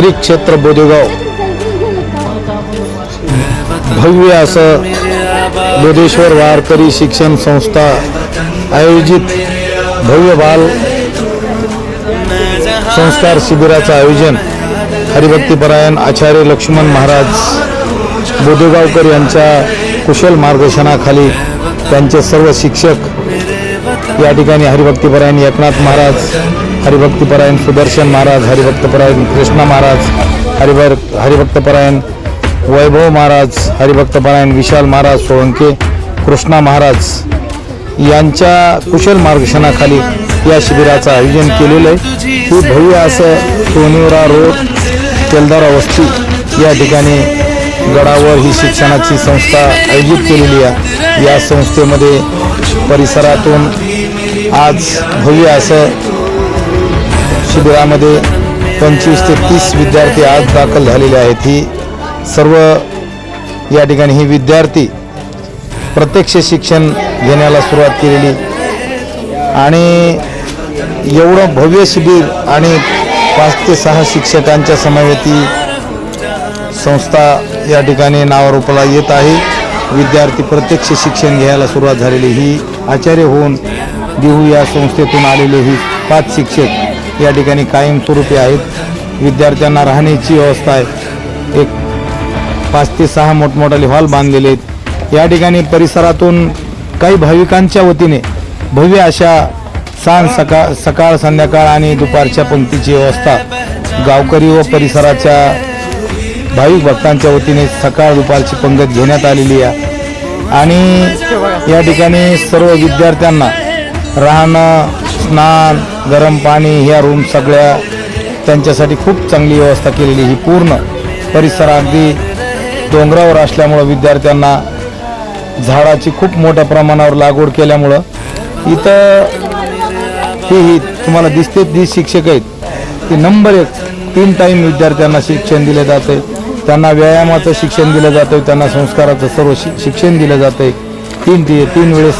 श्री क्षेत्र बोदेगाव. भव्य असं बोधेश्वर वारकरी शिक्षण संस्था आयोजित भव्य बाल संस्कार शिबिराचं आयोजन हरिभक्तीपरायण आचार्य लक्ष्मण महाराज बोदेगावकर यांच्या कुशल मार्गदर्शनाखाली त्यांचे सर्व शिक्षक या ठिकाणी हरिभक्तीपरायण एकनाथ महाराज हरिभक्तपरायण सुदर्शन महाराज हरिभक्तपरायण कृष्णा महाराज हरिभर हरिभक्तपरायण वैभव महाराज हरिभक्तपरायण विशाल महाराज सोळंके कृष्णा महाराज यांच्या कुशल मार्गदर्शनाखाली या शिबिराचं आयोजन केलेलं आहे. ही भव्य असं सोनिवरा रोड तेलदारा वस्ती या ठिकाणी गडावर ही शिक्षणाची संस्था आयोजित केलेली आहे. या संस्थेमध्ये परिसरातून आज भव्य असं शिबिरामध्ये पंचवीस ते तीस विद्यार्थी आज दाखल झालेले आहेत. ही सर्व या ठिकाणी ही विद्यार्थी प्रत्यक्ष शिक्षण घेण्याला सुरुवात केलेली. आणि एवढं भव्य शिबिर आणि पाच ते सहा शिक्षकांच्या समवेती संस्था या ठिकाणी नावारूपाला येत आहे. विद्यार्थी प्रत्यक्ष शिक्षण घ्यायला सुरुवात झालेली. ही आचार्य होऊन देहू या संस्थेतून आलेले ही पाच शिक्षक या ठिकाणी कायमस्वरूपी आहेत. विद्यार्थ्यांना राहण्याची व्यवस्था आहे. एक पाच ते सहा मोठमोठाले हॉल बांधलेले आहेत. या ठिकाणी परिसरातून काही भाविकांच्या वतीने भव्य अशा सांज सकाळ सकाळ संध्याकाळ आणि दुपारच्या पंक्तीची व्यवस्था गावकरी व परिसराच्या भाविक भक्तांच्या वतीने सकाळ दुपारची पंगत घेण्यात आलेली आहे. आणि या ठिकाणी सर्व विद्यार्थ्यांना राहणं स्नान गरम पाणी ह्या रूम सगळ्या त्यांच्यासाठी खूप चांगली व्यवस्था केलेली ही पूर्ण परिसर अगदी डोंगरावर असल्यामुळं विद्यार्थ्यांना झाडाची खूप मोठ्या प्रमाणावर लागवड केल्यामुळं इथं ही ही तुम्हाला दिसते जी शिक्षक आहेत. ती नंबर एक तीन टाईम विद्यार्थ्यांना शिक्षण दिले जाते त्यांना व्यायामाचं शिक्षण दिलं जातं त्यांना संस्काराचं सर्व शिक्षण दिलं जातं तीन तीन वेळेस